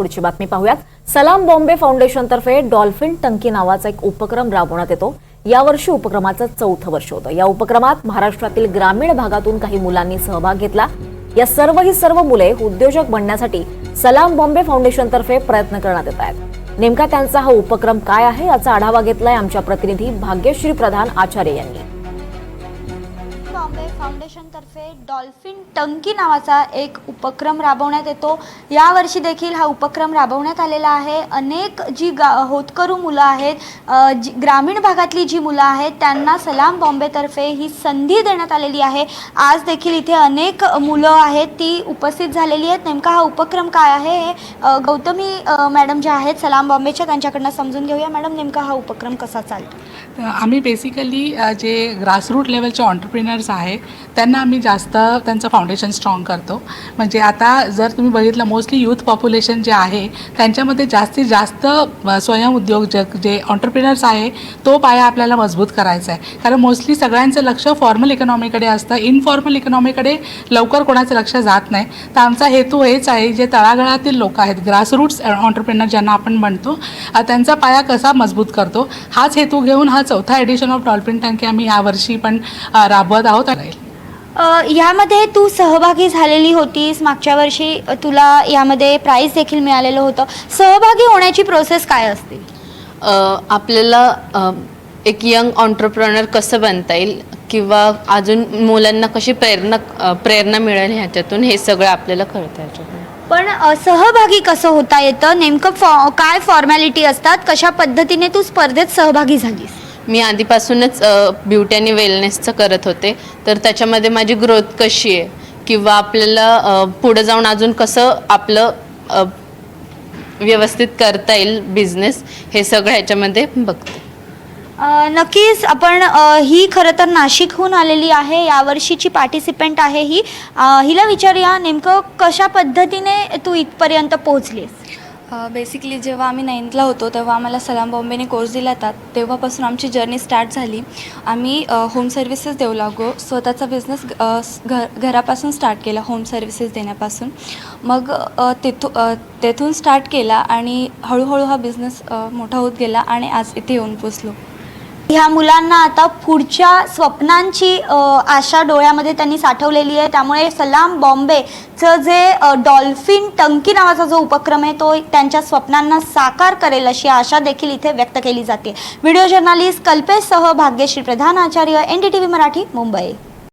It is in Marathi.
पुढची बातमी पाहूयात. सलाम बॉम्बे फाउंडेशनतर्फे डॉल्फिन टंकी नावाचा एक उपक्रम राबवण्यात येतो. यावर्षी उपक्रमाचं चौथं वर्ष होतं. या उपक्रमात महाराष्ट्रातील ग्रामीण भागातून काही मुलांनी सहभाग घेतला. या सर्व ही सर्व मुले उद्योजक बनण्यासाठी सलाम बॉम्बे फाउंडेशनतर्फे प्रयत्न करण्यात येत आहेत. नेमका त्यांचा हा उपक्रम काय आहे याचा आढावा घेतलाय आमच्या प्रतिनिधी भाग्यश्री प्रधान आचार्य यांनी. फाउंडेशनतर्फे डॉल्फिन टंकी नावाचा एक उपक्रम राबवण्यात येतो. यावर्षी देखील हा उपक्रम राबवण्यात आलेला आहे. अनेक जी गा होतकरू मुलं आहेत जी ग्रामीण भागातली जी मुलं आहेत त्यांना सलाम बॉम्बेतर्फे ही संधी देण्यात आलेली आहे. आज देखील इथे अनेक मुलं आहेत ती उपस्थित झालेली आहेत. नेमका हा उपक्रम काय आहे हे गौतमी मॅडम ज्या आहेत सलाम बॉम्बेच्या त्यांच्याकडनं समजून घेऊया. मॅडम नेमका हा उपक्रम कसा चालतो? आम्ही बेसिकली जे ग्रासरूट लेवलचे ऑन्टरप्रिनर्स आहे त्यांना आम्ही जास्त त्यांचं फाउंडेशन स्ट्रॉंग करतो. म्हणजे आता जर तुम्ही बघितलं मोस्टली यूथ पॉप्युलेशन जे आहे त्यांच्यामध्ये जास्तीत जास्त अ, स्वयंउद्योजक जे ऑन्टरप्रिनर्स आहे तो पाया आपल्याला मजबूत करायचा आहे. कारण मोस्टली सगळ्यांचं लक्ष फॉर्मल इकॉनॉमीकडे असतं. इनफॉर्मल इकॉनॉमीकडे लवकर कोणाचं लक्ष जात नाही. तर आमचा हेतू हेच आहे जे तळागळातील लोक आहेत ग्रासरूट्स ऑन्टरप्रिनर ज्यांना आपण म्हणतो त्यांचा पाया कसा मजबूत करतो हाच हेतू घेऊन हा चौथा एडिशन ऑफ डॉल्फिन टँकी आम्ही यावर्षी पण राबवत आहोत. अ, ह्यामध्ये तू सहभागी झालेली होतीस. मागच्या वर्षी तुला यामध्ये प्राईज देखील मिळालेलं होतं. सहभागी होण्याची प्रोसेस काय असते? आपल्याला एक यंग ऑन्टरप्रनर कसं बनता येईल किंवा अजून मुलांना कशी प्रेरणा प्रेरणा मिळेल ह्याच्यातून हे सगळं आपल्याला कळतं ह्याच्यातून पण सहभागी कसं होता येतं? नेमकं फॉ काय फॉर्मॅलिटी असतात? कशा पद्धतीने तू स्पर्धेत सहभागी झालीस? मी आधीपासूनच ब्युटी आणि वेलनेसचं करत होते. तर त्याच्यामध्ये माझी ग्रोथ कशी आहे? किंवा आपल्याला पुढं जाऊन अजून कसं आपलं व्यवस्थित करता येईल बिझनेस हे सगळं ह्याच्यामध्ये बघते. नक्कीच आपण ही खरं तर नाशिकहून आलेली आहे. यावर्षीची पार्टिसिपंट आहे ही. हिला विचारूया नेमकं कशा पद्धतीने तू इथपर्यंत पोहोचलीस? बेसिकली जेव्हा आम्ही नाईन्थला होतो तेव्हा आम्हाला सलाम बॉम्बेने कोर्स दिला होता. तेव्हापासून आमची जर्नी स्टार्ट झाली. आम्ही होम सर्व्हिसेस देऊ लागलो स्वतःचा बिझनेस घर घरापासून स्टार्ट केला होम सर्व्हिसेस देण्यापासून. मग तेथू तेथून स्टार्ट केला आणि हळूहळू हा बिझनेस मोठा होत गेला आणि आज इथे येऊन पोचलो ह्या मुलांना आता पुढच्या स्वप्नांची आशा डोळ्यामध्ये त्यांनी साठवलेली आहे. त्यामुळे सलाम बॉम्बेचं जे डॉल्फिन टंकी नावाचा जो उपक्रम आहे तो त्यांच्या स्वप्नांना साकार करेल अशी आशा देखील इथे व्यक्त केली जाते. Video journalist कल्पेशसह Bhagyashree Pradhan Acharya N D T V Marathi Mumbai.